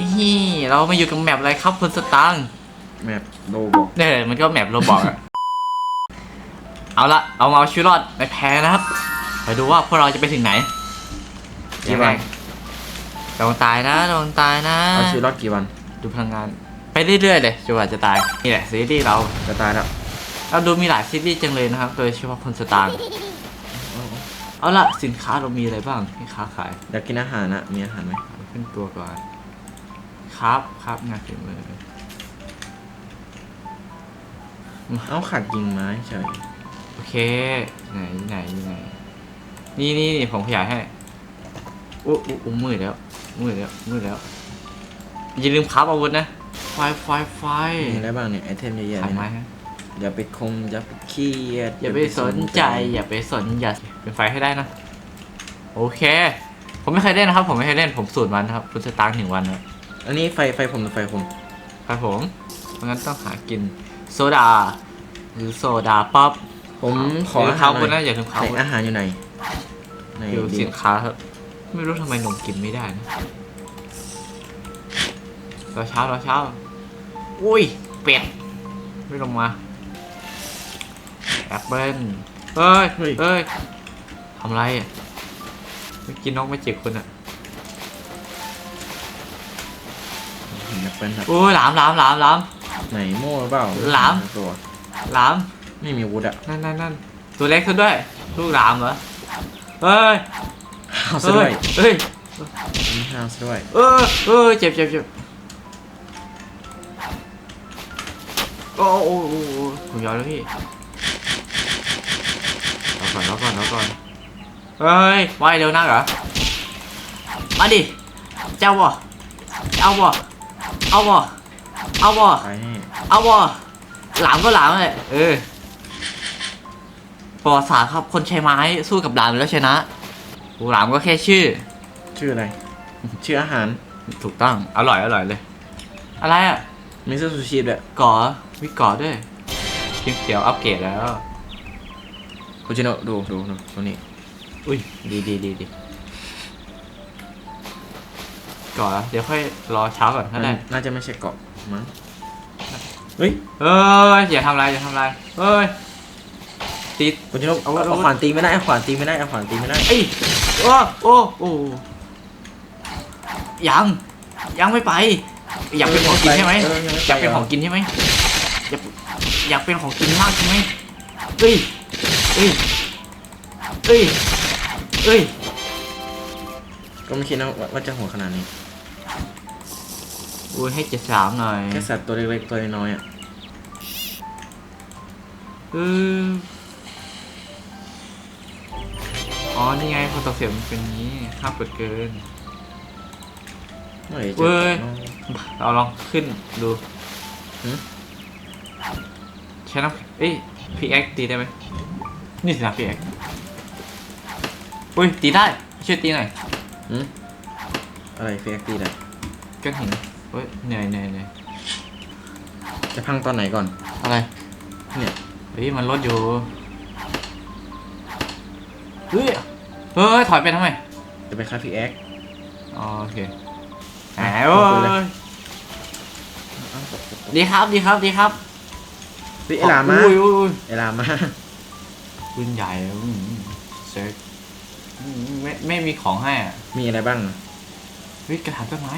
นี่เรามาอยู่กับแมปอะไรครับคุณสตางค์แมปโลบอกเนี่ยมันก็แมปโรบอกอะเอาละเอามาเอาชีวิตรอดในแพ้นะครับ ไปดูว่าพวกเราจะไปถึงไหนกี่วันระวังตายนะระวังตายนะเอาชีวิตรอดกี่วัน ดูพลังงาน ไปเรื่อยๆเลยจนกว่าจะตายนี่แหละซีรีส์เราจะตายแล้วเราดูมีหลายซีรีส์จังเลยนะครับ โดยเฉพาะคุณสตางค์เอาละสินค้าเรามีอะไรบ้างที่ค้าขายอยากกินอาหารอะมีอาหารไหมเอาขึ้นตัวก่อน ครับครับงานฝีมือเอาขาดกิ่งไม้เฉยโอเค ไหนไหนไหนนี่นี่นี่ผมขยายให้อู้อู้อู้มืดแล้วมืดแล้วมืดแล้วอย่าลืมครับอาวุธนะ ไฟไฟไฟมีอะไรบ้างเนี่ยไอเทมเยอะแยะขายเลยไม้นะฮะอย่าไปคมอย่าไปเครียดอย่าไปสนใจ อย่าไปสนอย่าเป็นไฟให้ได้นะ โอเค ผมไม่เคยเล่นนะครับ ผมไม่เคยเล่นผมสูตรมันนะครับคุณสตางค์หนึ่งวันนะ อันนี้ไฟไฟผมหรือไฟผม ครับผมเพราะงั้นต้องหากิน โซดา หรือโซดาป๊อปผมขออย่าลืมอาข้าหาวรคุณหน่นะอยอย่าลืมข้าวไหนคุณอาหารอยู่ไหนไหนดูดีสินค้าครับไม่รู้ทำไมนมกินไม่ได้นะรอเช้ารอเช้า อุ้ย เป็ด ไม่ลงมาแอปเปิ้ลเฮ้ยเฮ้ยทำไรอะไม่กินนกไม่เจ็บคนอะ เห็นแอปเปิ้ลครับโอ้ยหลามหลามหลามหลาม ไหนโม่หรือเปล่าหลาม ตัวหลาม ไม่มีอาวุธอะนั่นนั่นนั่นตัวเล็กซะด้วย ลูกหลามเหรอ เฮ้ยเอาซะด้วยเฮ้ย มีห้าวซะด้วยเออเออเจ็บเจ็บเจ็บโอ้โอ้โอ้โอ้ผมยอมแล้วพี่รอก่อนรอก่อนรอก่อน เฮ้ยว่ายเร็วนักเหรอ มาดิ เจ้าบ่เอาบ่ เอาบ่เอาบ่ตายแน่เอาบ่หลามก็หลามเลยเออประวัติศาสตร์ครับคนใช้ไม้สู้กับหลามแล้วชนะโอ้หลามก็แค่ชื่อ ชื่ออะไร ชื่ออาหารถูกต้องอร่อยอร่อยเลย อะไรอะมิสซูชิด้วยก่อวิก่อด้วยเขียวเขียวอัปเกรดแล้วโคจิโนะดูดูดูตัวนี้ อุ้ยดีดีดีดี ก่อเดี๋ยวค่อยรอเช้าก่อนก็ได้น่าจะไม่ใช่เกาะมั้งเฮ้ยเอ้ยอย่าทำอะไรอย่าทำอะไรเอ้ยติดโคจิโนะเอาเอาเอาเอาขวานตีไม่ได้เอาขวานตีไม่ได้เอาขวานตีไม่ได้เอ้ยโอ้โอ้โอ้ยังยังไม่ไป อยากเป็นของกินใช่ไหมเออยังไม่อยากเป็นของกินใช่ไหมอยากอยากเป็นของกินมากใช่ไหมเอ้ยเอ้ยเอ้ยเอ้ยก็ไม่คิดนะว่าว่าจะโหัวขนาดนี้ อุ้ยให้เจ็ดสามหน่อยแค่สัตว์ตัวเล็กๆตัวน้อยๆอะเอออ๋อ นี่ไงพอตกเสียงมันเป็นอย่างนี้ห้ามเปิดเกินเมื่อไหร่จะเว้ยน้องเราลองขึ้นดูหืมใช้น้ำเอ้ยพีเอ็กตีได้ไหมนี่สินะพีเอ็กอุ้ยตีได้ช่วยตีหน่อยหืมอะไรเฟกตีได้ก้อนหินเฮ้ยเหนื่อยเหนื่อยเหนื่อยจะพังตอนไหนก่อน อะไร เนี่ยเฮ้ยมันลดอยู่ เฮ้ย เฮ้ย ถอยไปทำไม จะไปคาพีแอ็กอ๋อโอเคแหมโอ้ยดีครับดีครับดีครับเฮ้ยไอลามาอุ้ยอุ้ยอุ้ยไอลามาปืนใหญ่อืมเซ็กอืมไม่ไม่มีของให้อะ มีอะไรบ้างเฮ้ยกระถางต้นไม้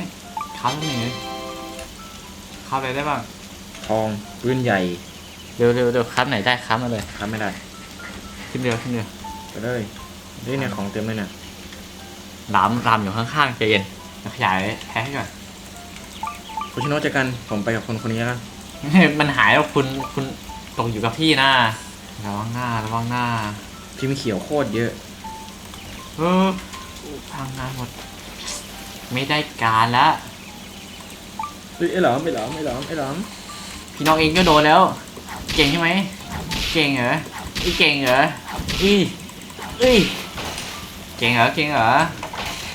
ค้าต้นนี้ค้าอะไรได้บ้าง ทองปืนใหญ่เร็วเร็วเร็วค้าไหนได้ค้ามาเลยทำไม่ได้ขึ้นเรือขึ้นเรือไปเลยเฮ้ยเนี่ยของเต็มเลยเนี่ยหลามหลามอยู่ข้างๆใจเย็นขยายแพ้ให้ก่อน คุณชิโนะเจอกันผมไปกับคนคนนี้แล้วกันมันหายแล้วคุณคุณตกอยู่กับที่นะระวังหน้าระวังหน้า ที่มีเขียวโคตรเยอะ เออพังงานหมด ไม่ได้การละ เฮ้ยไอหลอมไอหลอมไอหลอมไอหลอมพี่น้องเองก็โดนแล้ว เก่งใช่ไหม เก่งเหรออีเก่งเหรออีอีเก่งเหรอเก่งเหรอ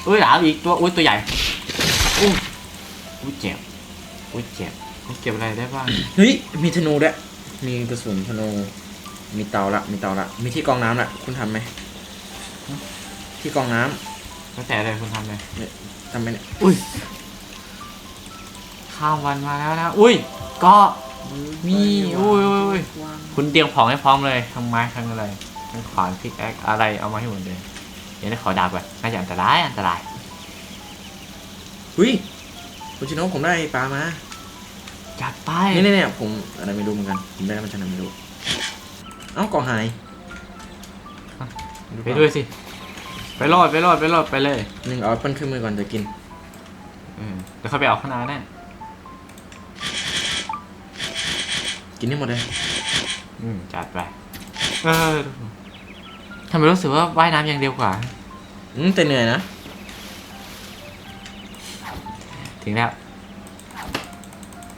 อุ้ยหลามอีกตัวอุ้ยตัวใหญ่อุ้ยอุ้ยเจ็บอุ้ยเจ็บอุ้ยเก็บอะไรได้บ้างเฮ้ยมีธนูด้วยมีกระสุนธนูมีเตาละมีเตาละมีที่กรองน้ำละคุณทำไหมที่กรองน้ำแล้วแต่อะไรคุณทำเลยทำไหมเนี่ยอุ้ย ข้ามวันมาแล้วนะ อุ้ยเก็มีอุ้ยอุ้ยอุ้ยคุณเตรียมของให้พร้อมเลยทั้งไม้ทั้งอะไรทั้งขวานพิกแอคอะไรเอามาให้หมดเลยเดี๋ยวได้ขอดาบก่อนน่าจะอันตรายอันตรายอุ้ยคุณชิโนะผมได้ปลามาจัดไปนี่นี่เนี่ยผมอะไรไม่รู้เหมือนกันผมได้มาจากไหนไม่รู้เอ้ากล่องหายไปด้วยสิไปรอดไปรอดไปรอดไปเลยหนึ่งเอาแอปเปิ้ลขึ้นมือก่อนจะกินเออเดี๋ยวเขาไปเอาข้างหน้าแน่ กินให้หมดเลย อืมจัดไป เออทำไมรู้สึกว่าว่ายน้ำอย่างเดียวกว่า อืมแต่เหนื่อยนะ ถึงแล้ว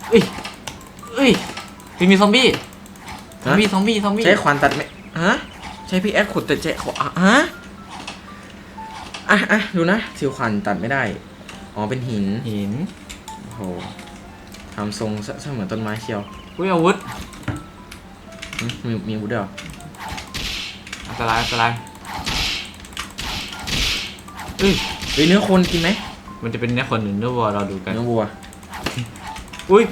เอ้ยเอ้ยถึงมีซอมบี้ ซอมบี้ ซอมบี้ ซอมบี้ ใช้ขวานตัดไหมฮะ ใช้พี่แอคขุดแต่ใช้ขวานฮะ อะอะดูนะสิวขวานตัดไม่ได้ อ๋อ เป็นหิน หิน โอ้โห ทำทรงซะซะเหมือนต้นไม้เชียวอุ้ยอาวุธอืมมีมีอาวุธด้วยเหรออันตรายอันตรายเอ้ยเฮ้ยเนื้อคนกินไหมมันจะเป็นเนื้อคนหรือเนื้อวัวเราดูกันเนื้อวัวอุ้ย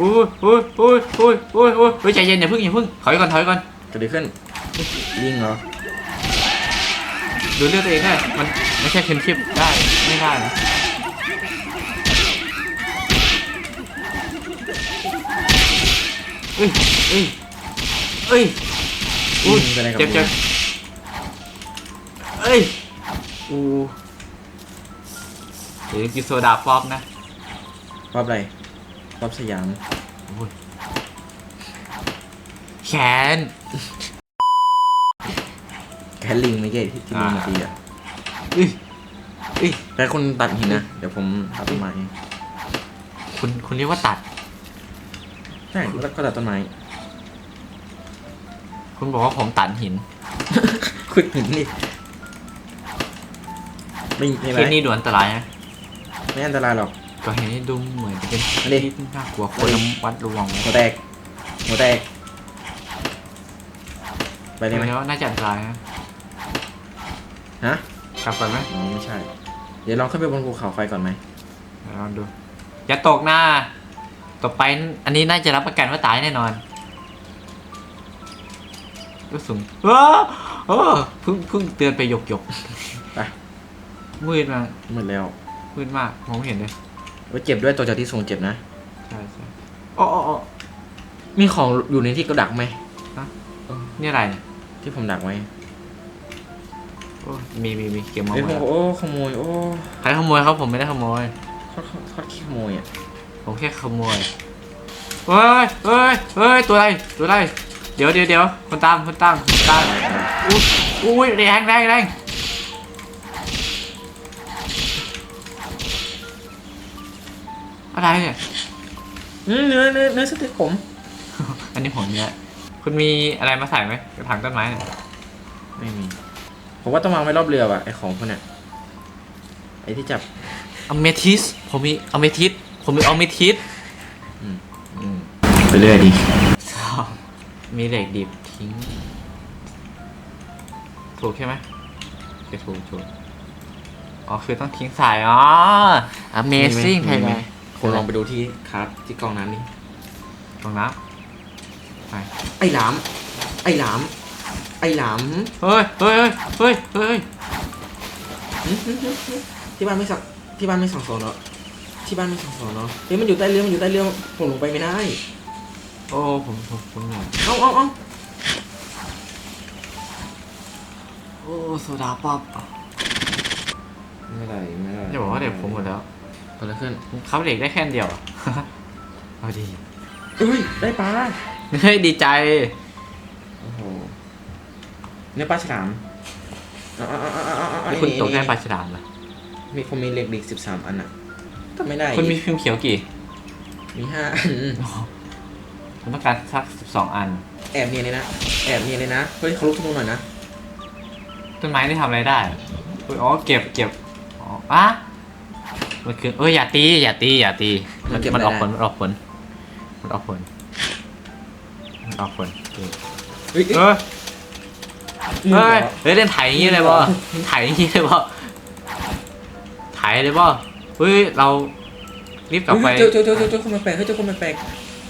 อุ้ยอุ้ยอุ้ยอุ้ยอุ้ยอุ้ยอุ้ยใจเย็นอย่าเพึ่งอย่าเพึ่งถอยก่อนถอยก่อนเกิดอะไรขึ้นลิงเหรอดูเลือดตัวเองได้มันไม่ใช่เคนชิปได้ไม่ได้นะ เอ้ยเอ้ยเอ้ยอุ้ยลิงเป็นอะไรกับเจ็บลิเจ็บงเอ้ยอูเดี๋ยวกินโซดาฟอบนะรอบอะไรรอบสยามแขนแค่ลิงไม่ใช่ที่ที่ลิงมาตีอะเอ้ยเอ้ยแต่คนตัดหินนะ เดี๋ยวผมตัดต้นไม้เองคุณคุณเรียกว่าตัด ใช่แล้วก็ตัดต้นไม้คุณบอกว่าผมตัดหินขุดหินนี่ไม่ไม่ไรที่นี่ดูอันตรายนะไม่อันตรายหรอกก็เห็นให้ดูเหมือนจะเป็นอันนี้ที่น่ากลัวคนละวัดระวังไว้หัวแตกหัวแตกไปได้ไหมแล้วน่าจะอันตรายนะฮะกลับก่อนไหมอ๋อไม่ใช่ เดี๋ยวลองขึ้นไปบนภูเขาไฟก่อนไหมเดี๋ยวลองดู อย่าตกหน้า ต่อไปอันนี้น่าจะรับประกันว่าตายแน่นอนก็สูงว้าเออเพิ่งเพิ่งเตือนไปหยกหยกไป มืดมากมืดแล้วมืดมากมองไม่เห็นเลยว่าเจ็บด้วยตัวจากที่ทรงเจ็บนะ ใช่ใช่อ๋ออ๋ออ๋อ มีของอยู่ในที่กระดักไหมนี่อะไรเนี่ยที่ผมดักไว้โอ้มีมีมีเก็บมาหเอ้ยมผดมแล้วโอ้ขโมยโอ้ใครขโมยครับผมไม่ได้ขโมย โคตรโคตรขี้ขโมยอะ ผมแค่ขโมยเฮ้ยเฮ้ยเฮ้ยตัวอะไรตัวอะไรเดี๋ยวเดี๋ยวเดี๋ยวคนตามคนตามคนตามอุ้ยอุ้ยแรงแรงแรงอะไรเนี่ยอืมเนื้อเนื้อเนื้อสเต็กผม อันนี้ผมเนี่ยคุณมีอะไรมาใส่ไหมกระถางต้นไม้เนี่ยไม่มี ผมว่าต้องวางไว้รอบเรือว่ะไอของพวกเนี้ยไอที่จับอเมทิสผมมีอเมทิส ผมมีอเมทิสอืมอืมไปเรื่อยดิชอบมีเหล็กดิบทิ้ง ถูกใช่ไหมโอเคถูกถูกอ๋อ คือต้องทิ้งสาย อ๋อ Amazing มีไหม Thailand คุณลองไปดูที่คาร์ดที่กองน้ำนี่ตรงน้ำไปไอ้หลาม ไอ้หลาม ไอ้หลาม เฮ้ยเฮ้ยเฮ้ยเฮ้ยหึหึหึหึที่บ้านไม่สั่งที่บ้านไม่สั่งสอนเหรอ ที่บ้านไม่สั่งสอนเนาะเฮ้ยมันอยู่ใต้เรือมันอยู่ใต้เรือผมลงไปไม่ได้ โอ้ผมผมผมเหนื่อยเอ้าเอ้าเอ้าโอ้โซดาป๊อปไม่ได้ไม่ได้จะบอกว่าเด็กผมหมดแล้วเกิดอะไรขึ้นเขาเด็กได้แค่อันเดียวอะ เอาดีเอ้ยได้ปลาเฮ้ยดีใจ โอ้โหเนื้อปลาฉลามเอาเอาเอาเอาเอาเอานี่คุณตกได้ปลาฉลามเหรอมีผมมีเหล็กดิสิบสามอันอะ ทำไม่ได้คุณมีพิมพ์เขียวกี่ มีห้าอันผมต้องการสักสิบสองอัน แอบเนียนเลยนะ แอบเนียนเลยนะ เฮ้ยเขาลุกทุกคนหน่อยนะ ต้นไม้นี่ทำอะไรได้อะเฮ้ยอ๋อเก็บเก็บอ๋ออะมันคือเอ้ยอย่าตีอย่าตีอย่าตี มันมันออกผลมันออกผลมันออกผลมันออกผลเออเฮ้ยเฮ้ยเฮ้ยเฮ้ยเล่นไถอย่างงี้เลยบ่เล่นไถอย่างงี้เลยบ่ไถเลยบ่ เฮ้ยเรารีบกลับไปเจอเจอเจอเจอเจอคนแปลกๆเฮ้ยเจอคนแปลก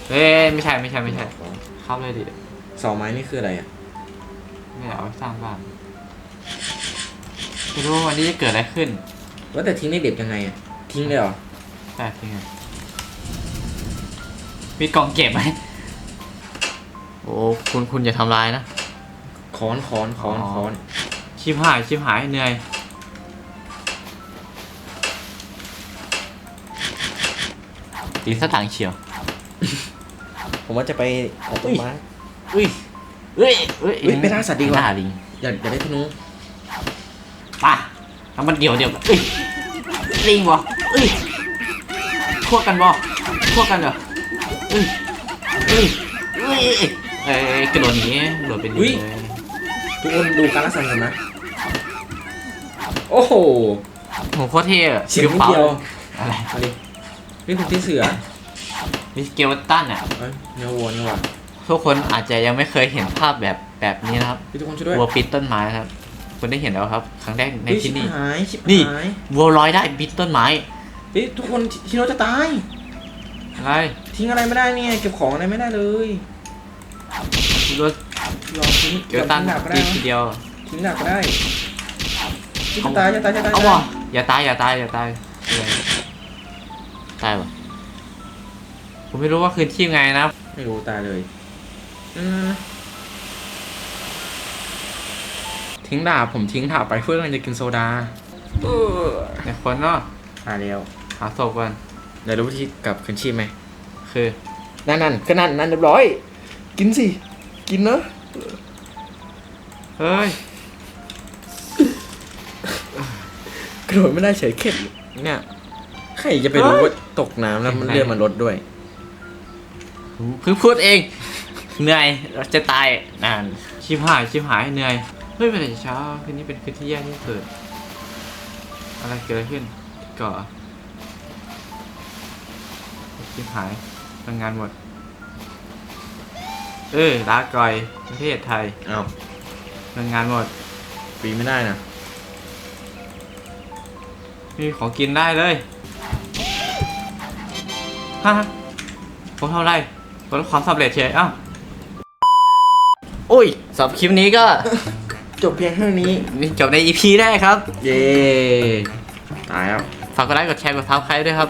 เอ้ยไม่ใช่ไม่ใช่ไม่ใช่เข้าเลยดิๆเสาไม้นี่คืออะไรอะไม่ได้เอาไปสร้างบ้านไม่รู้ว่าวันนี้จะเกิดอะไรขึ้นว่าแต่ทิ้งเด็กๆยังไงอะทิ้งเลยเหรอแต่จริงๆมีกล่องเก็บไหมโอ้คุณคุณอย่าทำลายนะ ค้อนค้อนค้อนอ๋อค้อนชิบหายชิบหายเหนื่อย ตีสตังค์เชียว ผมว่าจะไปเอาต้นไม้ อุ้ยเอ้ยเอ้ยเฮ้ยไปล่าสัตว์ดีกว่า ล่าลิงอย่าอย่าได้ธนูป่ะทำมันเดี่ยวเดียวกันเอ้ยลิงบ่เอ้ยพวกกันบ่พวกกันเหรอเอ้ยเอ้ยเอ้ยเอ้ยเอ้ยกระโดดหนีกระโดดเป็นหนีเลยทุกคนดูการรักษาผมนะ โอ้โหโหโคตรเท่อะเสียงนิดเดียว อะไร เอาดิ นี่ผมที่เสือมีสเกลตันอะ เอ้ยเนื้อวัวเนื้อวัวทุกคนอาจจะยังไม่เคยเห็นภาพแบบแบบนี้นะครับพี่ทุกคนช่วยด้วยวัวปิดต้นไม้ครับคุณได้เห็นแล้วครับ ครั้งแรกในเฮ้ยที่นี่ ชิบหายชิบนี่หายวัวลอยได้ปิดต้นไม้เฮ้ยทุกคนทีโนจะตาย อะไรทิ้งอะไรไม่ได้เนี่ยเก็บของอะไรไม่ได้เลยวัวยอมทิ้งเกยลอมตันทิ้งดาบก็ได้ตีนะทีเดียวทิ้งดาบก็ได้จะตายจะตายจะตายเอาวะอย่าตายอย่าตายอย่าตายอะไรตาย วะผมไม่รู้ว่าคืนชีพไงนะไม่รู้ตายเลยอืมทิ้งดาบผมทิ้งดาบไปเพื่อมันจะกินโซดาเออในคนเนาะตายแล้วหาศพก่อนเดี๋ยวรู้วิธีกลับคืนชีพไหมคือนั่นนั่นก็นั่นนั่นเรียบร้อย กินสิ กินเนอะเฮ้ยกระโดดไม่ได้เฉยเข็ดเนี่ย ใครจะไปรู้ว่าตกน้ำแล้วมันเลือดมันลดด้วยเพิ่งพูดเอง เหนื่อยเราจะตายนานชิบหายชิบหายเหนื่อยเฮ้ยเป็นแต่เช้าคืนนี้เป็นคืนที่แย่ที่สุดอะไรเกิดอะไรขึ้นก่อชิบหายทำงานหมด เออลาก่อยประเทศไทยอ้าวทำงานหมดปีไม่ได้นะไม่มีของกินได้เลย ฮ่าผมทำอะไรประสบความสำเร็จเฉยเอ้าอุ้ยสำหรับคลิปนี้ก็ จบเพียงเท่านี้นี่จบใน EP แรกครับ เย้ ตายแล้ว ฝากกดไลค์กดแชร์กดซับสไครต์ด้วยครับ